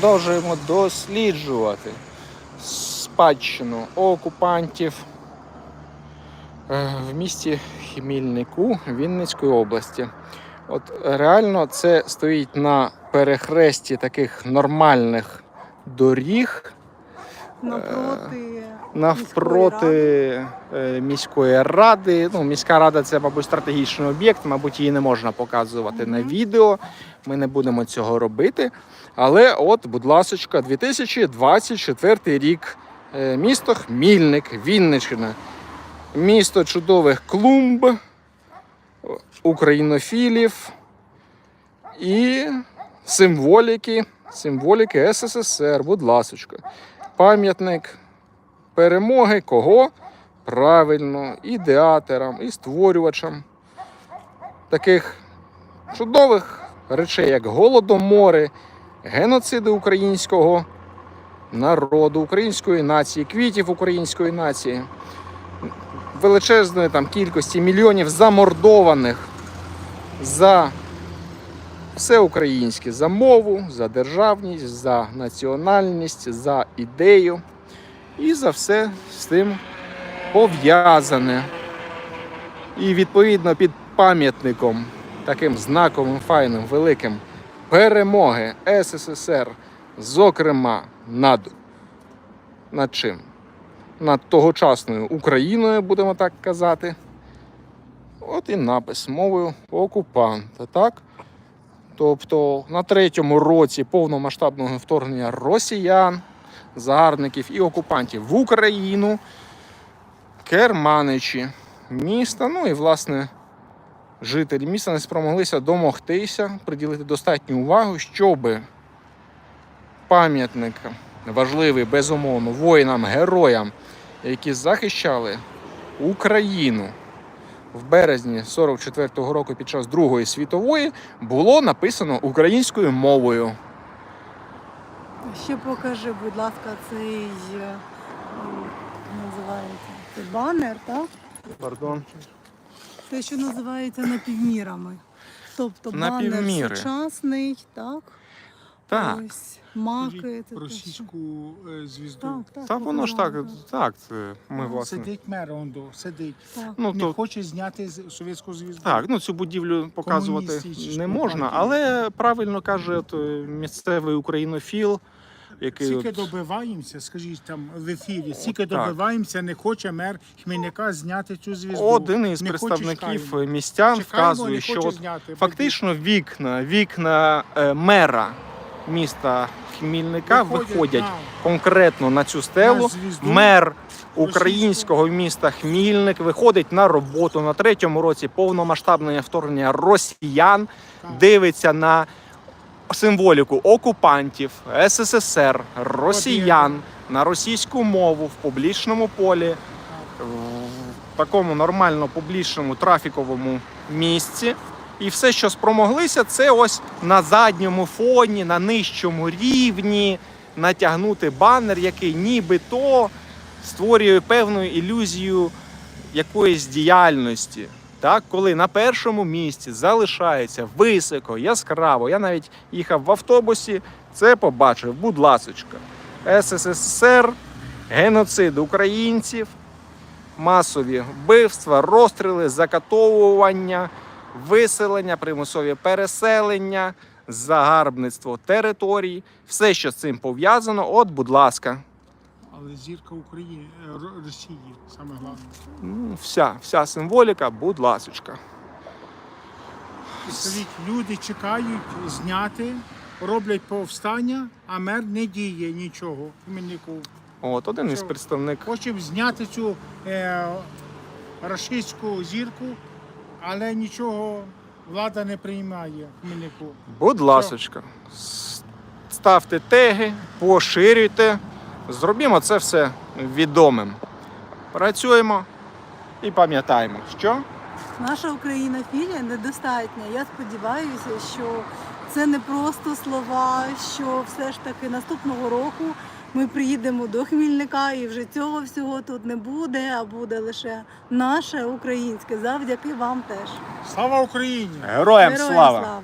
продовжуємо досліджувати спадщину окупантів е, в місті Хмільнику Вінницької області. От реально це стоїть на перехресті таких нормальних доріг Навпроти навпроти е, міської ради. Ну, міська рада це, мабуть, стратегічний об'єкт, мабуть, її не можна показувати на відео. Ми не будемо цього робити. Але, от, будь ласочка, 2024 рік. Е, Місто Хмільник, Вінниччина. Місто чудових клумб, українофілів і символіки, символіки СССР, будь ласочка. Пам'ятник перемоги кого? Правильно, ідеаторам і створювачам таких чудових речей, як голодомори, геноциди українського народу, української нації, квітів української нації, величезної там кількості мільйонів замордованих за все українське, за мову, за державність, за національність, за ідею і за все з тим пов'язане. І відповідно під пам'ятником, таким знаковим, файним, великим перемоги СССР, зокрема над, над чим? Над тогочасною Україною, будемо так казати. От і напис мовою окупанта, так? Тобто на третьому році повномасштабного вторгнення росіян, загарбників і окупантів в Україну, керманичі міста, ну і власне жителі міста не спромоглися домогтися, приділити достатню увагу, щоб пам'ятник важливий, безумовно, воїнам, героям, які захищали Україну в березні 44-го року під час Другої світової було написано українською мовою. Ще покажи, будь ласка, цей е, називається це банер, так? Пардон. Те, що називається напівмірами. Тобто банер Напівміри. сучасний, так? Так. Ось маки. Це те, що- російську е, звізду. Так, так. Та воно ж так, популярно, так, це ми власне. Сидить мер ондо, сидить. Так. Ну, Не то, хоче зняти з- совєтську звізду. так, ну цю будівлю показувати Комуністичну не можна, партію. але правильно каже от, е, місцевий українофіл, який Скільки от, добиваємося, скажіть там в ефірі, скільки так. добиваємося, не хоче мер Хмельника зняти цю звізду. один із Не хоче, представників чекаємо. містян Чекаємо, вказує, що хоче от зняти. Фактично вікна, вікна е, мера міста Хмільника Виходять виходять на- конкретно на цю стелу. на. Мер українського міста Хмільник виходить на роботу на третьому році повномасштабного вторгнення росіян, Так. дивиться на символіку окупантів, СССР, росіян на російську мову в публічному полі, в такому нормально публічному трафіковому місці. І все, що спромоглися, це ось на задньому фоні, на нижчому рівні натягнути банер, який нібито створює певну ілюзію якоїсь діяльності. Так, коли на першому місці залишається високо, яскраво. Я навіть їхав в автобусі, це побачив, будь ласочка. СССР, геноцид українців, масові вбивства, розстріли, закатовування, виселення, примусові переселення, загарбництво територій, все, що з цим пов'язано, от, будь ласка, Але зірка України, е, Росії, саме головне. ну, вся, вся символіка, будь ласочка. Скажіть, люди чекають зняти, роблять повстання, а мер не діє нічого Хмельнику. От один із Що? представників. Хочемо зняти цю е, рашистську зірку, але нічого влада не приймає в Хмельнику. Будь ласочка, ставте теги, поширюйте, зробімо це все відомим. Працюємо і пам'ятаємо, що Наша Україна філія недостатня. Я сподіваюся, що це не просто слова, що все ж таки наступного року ми приїдемо до Хмільника і вже цього всього тут не буде, а буде лише наше українське. Завдяки вам теж. Слава Україні! героям Героям слава! слава!